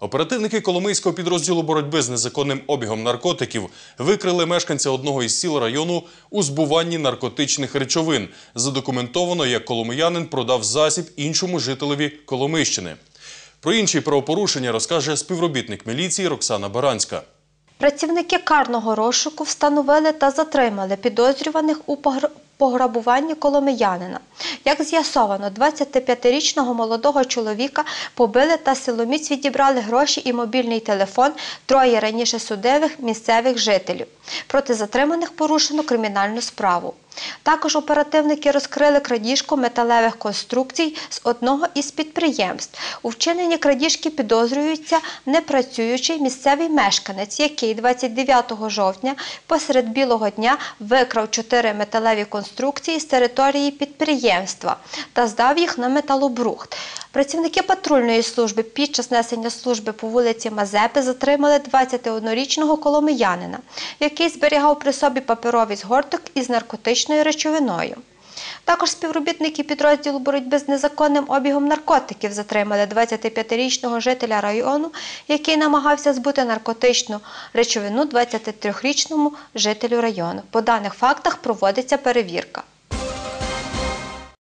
Оперативники Коломийського підрозділу боротьби з незаконним обігом наркотиків викрили мешканця одного із сіл району у збуванні наркотичних речовин. Задокументовано, як коломиянин продав засіб іншому жителеві Коломийщини. Про інші правопорушення розкаже співробітник міліції Роксана Баранська. Працівники карного розшуку встановили та затримали підозрюваних у пограбуванні коломиянина. Як з'ясовано, 25-річного молодого чоловіка побили та силоміць відібрали гроші і мобільний телефон троє раніше судових місцевих жителів. Проти затриманих порушено кримінальну справу. Також оперативники розкрили крадіжку металевих конструкцій з одного із підприємств. У вчиненні крадіжки підозрюється непрацюючий місцевий мешканець, який 29 жовтня посеред білого дня викрав чотири металеві конструкції з території підприємства та здав їх на металобрухт. Працівники патрульної служби під час несення служби по вулиці Мазепи затримали 21-річного коломиянина, який зберігав при собі паперовий згорток із наркотичною речовиною. Також співробітники підрозділу боротьби з незаконним обігом наркотиків затримали 25-річного жителя району, який намагався збути наркотичну речовину 23-річному жителю району. По даних фактах проводиться перевірка.